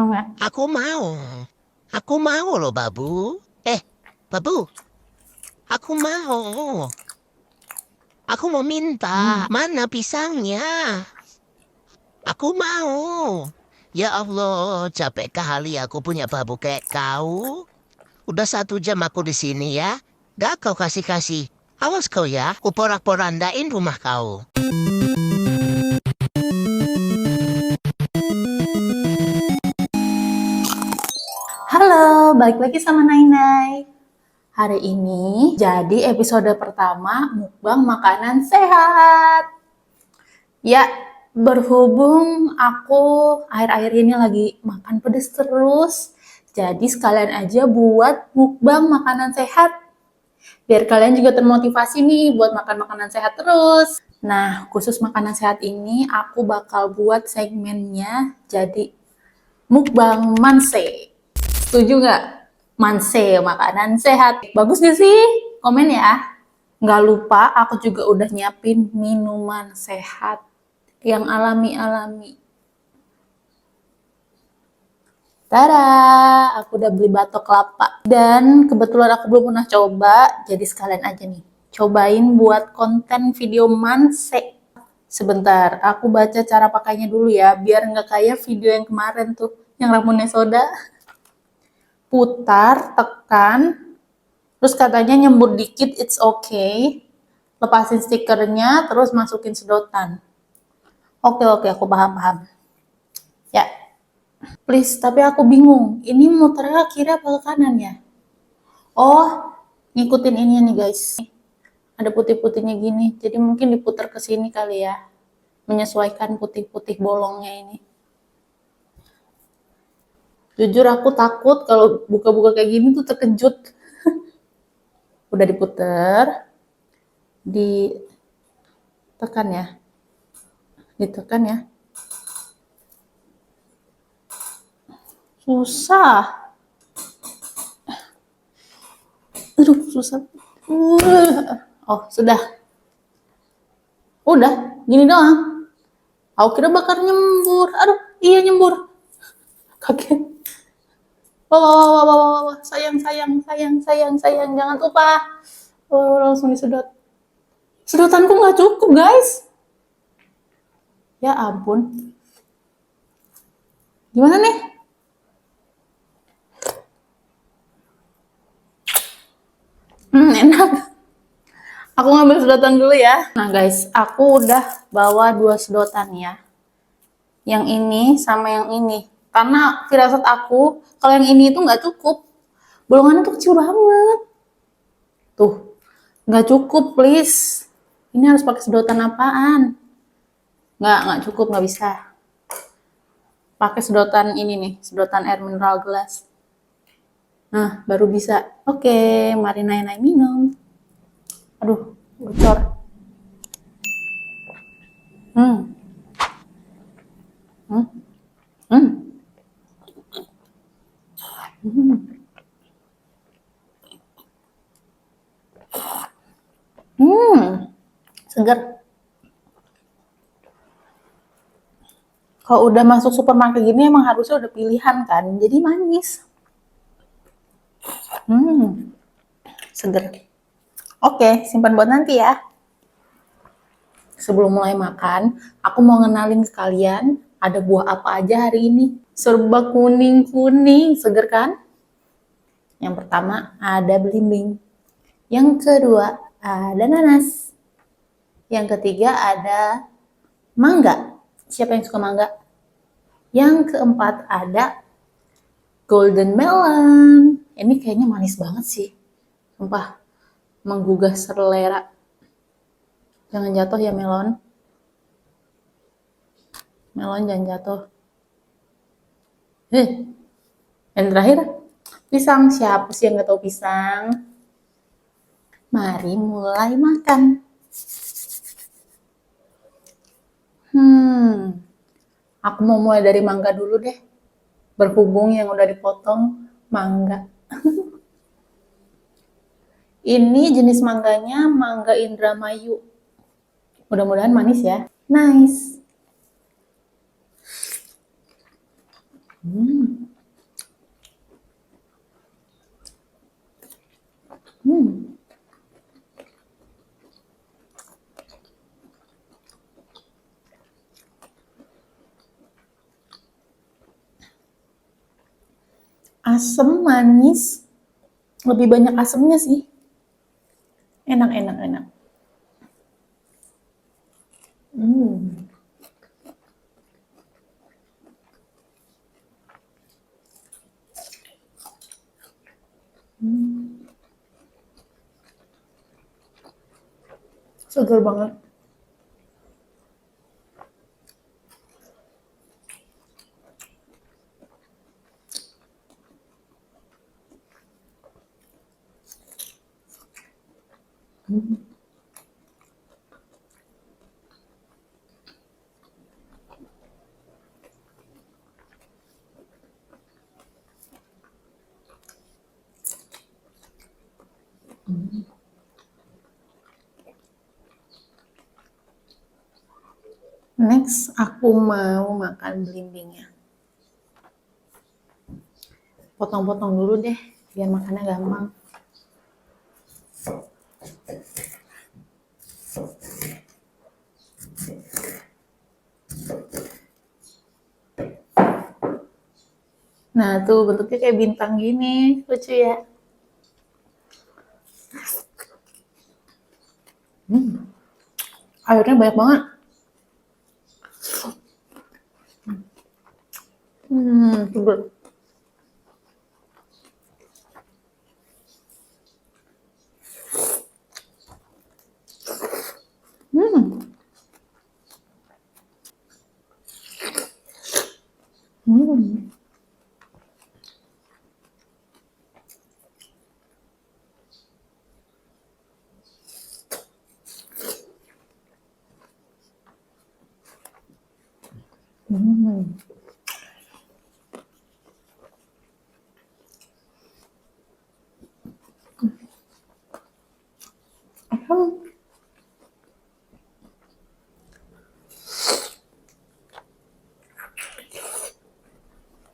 Mau? Aku mau. Aku mau loh, Babu. Eh, Babu. Aku mau. Aku mau minta. Mana pisangnya? Aku mau. Ya Allah, capek kali aku punya babu kayak kau. Udah satu jam aku di sini ya. Gak kau kasih-kasih. Awas kau ya, aku porak-porandain rumah kau. Halo, balik lagi sama Nainai. Hari ini jadi episode pertama mukbang makanan sehat. Ya, berhubung aku akhir-akhir ini lagi makan pedes terus, jadi sekalian aja buat mukbang makanan sehat. Biar kalian juga termotivasi nih buat makan makanan sehat terus. Nah, khusus makanan sehat ini aku bakal buat segmennya jadi mukbang manse. Setuju nggak? Manse, makanan sehat. Bagus gak sih? Komen ya. Nggak lupa, aku juga udah nyiapin minuman sehat yang alami-alami. Tada, aku udah beli batok kelapa. Dan kebetulan aku belum pernah coba, jadi sekalian aja nih. Cobain buat konten video manse. Sebentar, aku baca cara pakainya dulu ya, biar nggak kayak video yang kemarin tuh, yang ramunnya soda putar, tekan, terus katanya nyembur dikit, it's okay. Lepasin stikernya, terus masukin sedotan. Oke, oke, aku paham-paham. Ya, please, tapi aku bingung. Ini muternya kiri apa ke kanan ya? Oh, ngikutin ini nih guys. Ada putih-putihnya gini, jadi mungkin diputar ke sini kali ya. Menyesuaikan putih-putih bolongnya ini. Jujur aku takut kalau buka-buka kayak gini tuh terkejut. Udah diputer, ditekan ya, ditekan ya. Susah. Aduh, susah. Oh, sudah. Udah, gini doang. Aku kira bakar nyembur. Aduh, iya nyembur. Kaget. Wah, wah, wah, wah, wah, wah, wah, sayang, sayang, sayang, sayang, sayang, jangan lupa. Oh, langsung disedot. Sedotanku nggak cukup, guys. Ya ampun. Gimana nih? Hmm, enak. Aku ngambil sedotan dulu ya. Nah, guys, aku udah bawa dua sedotan ya. Yang ini sama yang ini. Karena firasat aku, kalau yang ini itu nggak cukup. Bolongannya tuh kecil banget. Tuh, nggak cukup, please. Ini harus pakai sedotan apaan? Nggak, nggak cukup, nggak bisa. Pakai sedotan ini nih, sedotan air mineral gelas. Nah, baru bisa. Oke, mari naik-naik minum. Aduh, bocor. Hmm. Hmm. Hmm. Hmm. Segar. Kalau udah masuk supermarket gini emang harusnya udah pilihan kan. Jadi manis. Hmm. Seger. Oke, simpan buat nanti ya. Sebelum mulai makan, aku mau ngenalin ke kalian ada buah apa aja hari ini. Serba kuning-kuning, seger kan? Yang pertama ada belimbing. Yang kedua ada nanas. Yang ketiga ada mangga. Siapa yang suka mangga? Yang keempat ada golden melon. Ini kayaknya manis banget sih. Sumpah, menggugah selera. Jangan jatuh ya melon. Melon jangan jatuh. Eh, yang terakhir, pisang. Siapa sih yang nggak tahu pisang? Mari mulai makan. Hmm, aku mau mulai dari mangga dulu deh. Berhubung yang udah dipotong mangga. Ini jenis mangganya mangga Indramayu. Mudah-mudahan manis ya. Nice. Hmm. Asam, manis, lebih banyak asamnya sih. Enak, enak, enak. Hmm. Seger banget. Hmm. Next, aku mau makan belimbingnya. Potong-potong dulu deh, biar makannya gampang. Nah, tuh bentuknya kayak bintang gini. Lucu ya. Hmm. Airnya banyak banget. Hmm, seger. Hmm. Hmm. Hmm. Asam.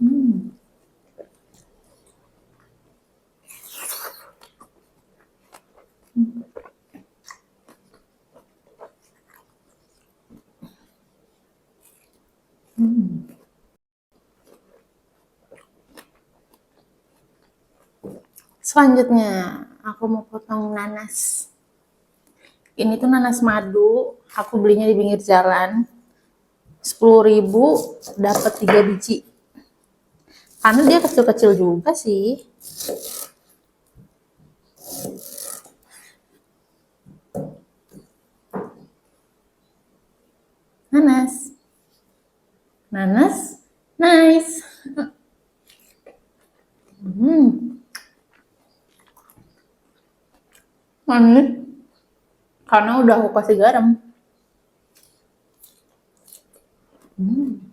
Hmm. Selanjutnya, aku mau potong nanas. Ini tuh nanas madu, aku belinya di pinggir jalan. 10.000 dapat 3 biji. Karena dia kecil-kecil juga sih. Nanas. Nanas. Nice. Hmm. Manis. Karena udah aku kasih garam. Hmm.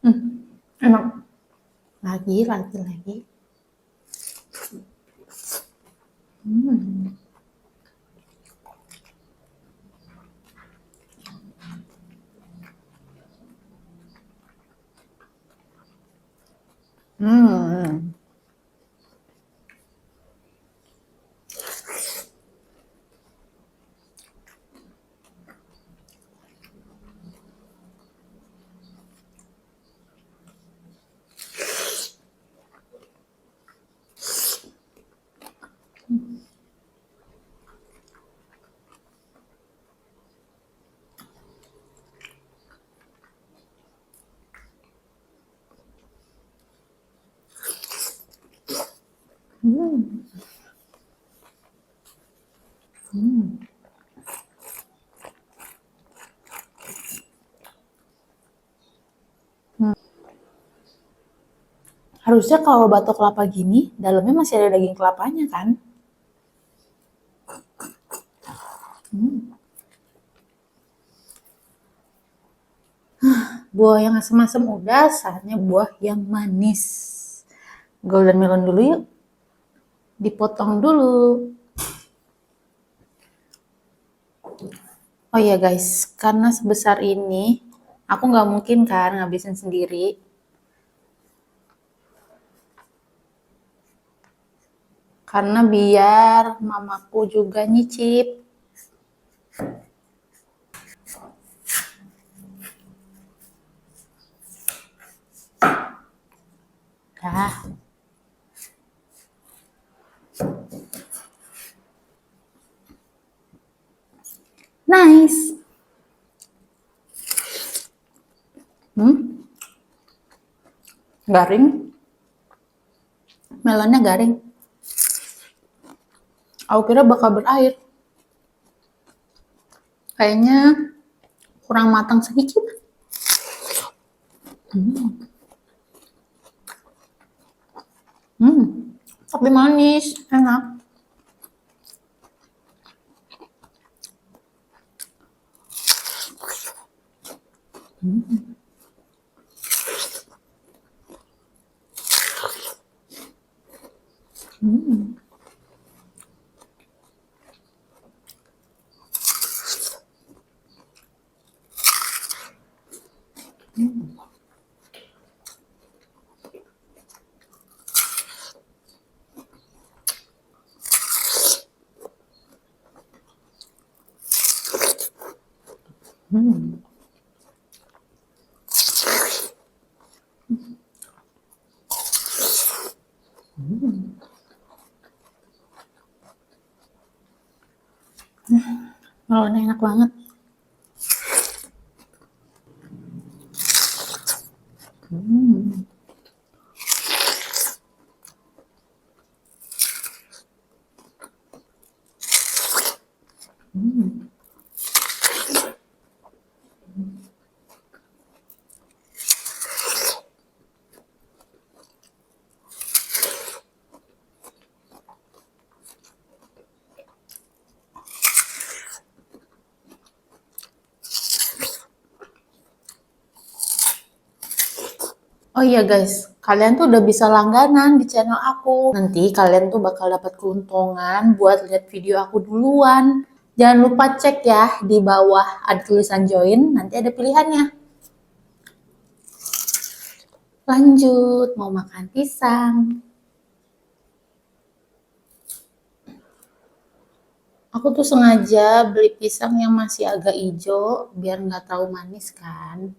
Hmm, enak. Lagi, lagi, lagi. Hmm. Hmm. Hmm. Harusnya kalau batok kelapa gini, dalamnya masih ada daging kelapanya kan? Hmm. Buah yang asam-asam udah, saatnya buah yang manis. Golden melon dulu yuk. Dipotong dulu. Oh iya guys, karena sebesar ini, aku nggak mungkin kan ngabisin sendiri. Karena biar mamaku juga nyicip. Dah. Nice. Hmm? Garing. Melonnya garing. Aku kira bakal berair. Kayaknya kurang matang sedikit. Hmm. Hmm. Tapi manis, enak. Hmm. Hmm. Hmm. Melonnya enak banget. Oh iya guys, kalian tuh udah bisa langganan di channel aku. Nanti kalian tuh bakal dapat keuntungan buat lihat video aku duluan. Jangan lupa cek ya di bawah ada tulisan join, nanti ada pilihannya. Lanjut, mau makan pisang. Aku tuh sengaja beli pisang yang masih agak hijau biar nggak terlalu manis kan.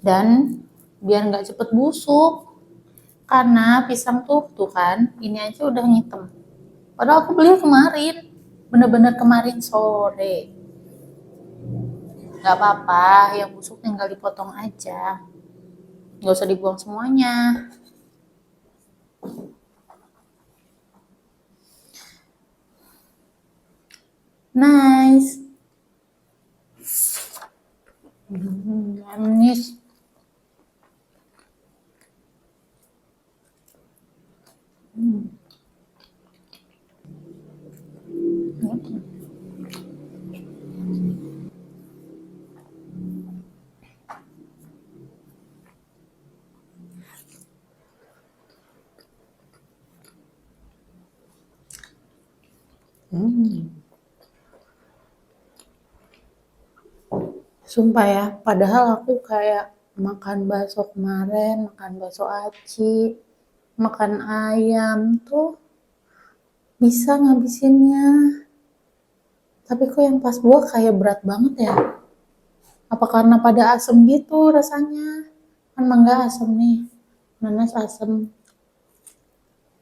Dan biar nggak cepet busuk. Karena pisang tuh tuh kan, ini aja udah ngitem. Padahal aku beli kemarin, bener-bener kemarin sore. Gak apa-apa, yang busuk tinggal dipotong aja. Gak usah dibuang semuanya. Nice. Hmm, manis. Hmm. Hmm. Sumpah ya, padahal aku kayak makan bakso kemarin, makan bakso aci, makan ayam tuh bisa ngabisinnya. Tapi kok yang pas buah kayak berat banget ya? Apa karena pada asem gitu rasanya? Kan mangga asem nih, nanas asem.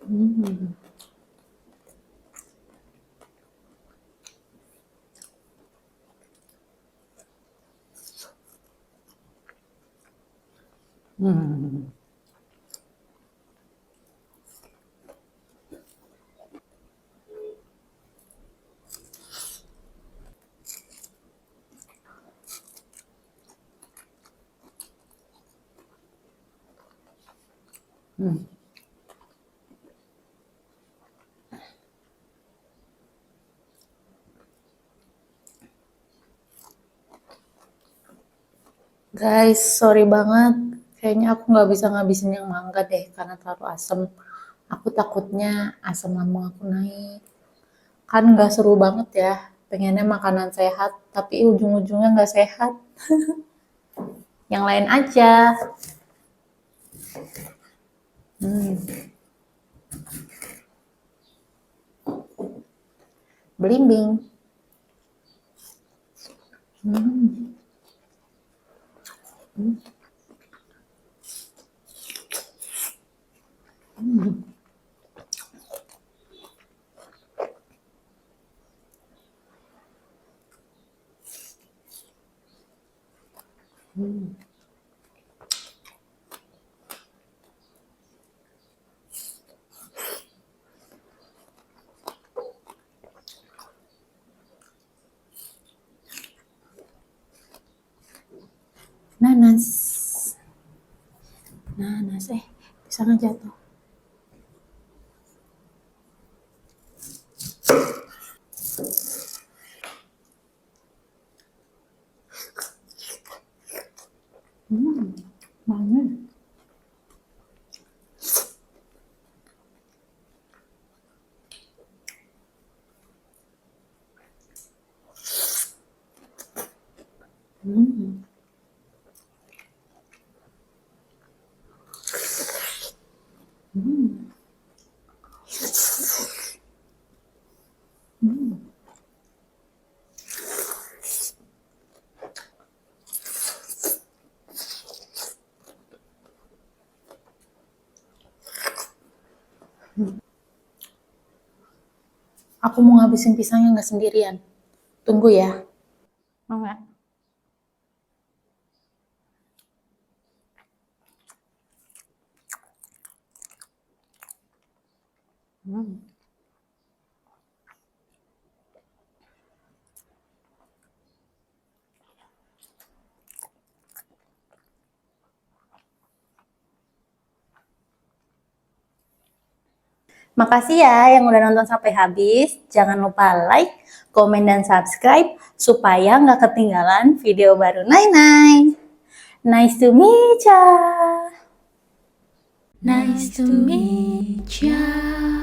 Hmm. Hmm. Hmm. Guys, sorry banget. Kayaknya aku nggak bisa ngabisin yang mangga deh karena terlalu asem. Aku takutnya asam lambung aku naik. Kan nggak seru banget ya pengennya makanan sehat, tapi ujung-ujungnya nggak sehat. Yang lain aja. Hmm. Belimbing. Hmm. Hmm. Hmm. Hmm. Nanas. Nanas, eh, pisangnya jatuh. Hmm, manis. Hmm. Hmm. Hmm. Aku mau ngabisin pisangnya nggak sendirian. Tunggu ya. Nggak? Hmm. Makasih ya yang udah nonton sampai habis. Jangan lupa like, komen, dan subscribe supaya nggak ketinggalan video baru Nai Nai. Nice to meet ya. Nice to meet ya.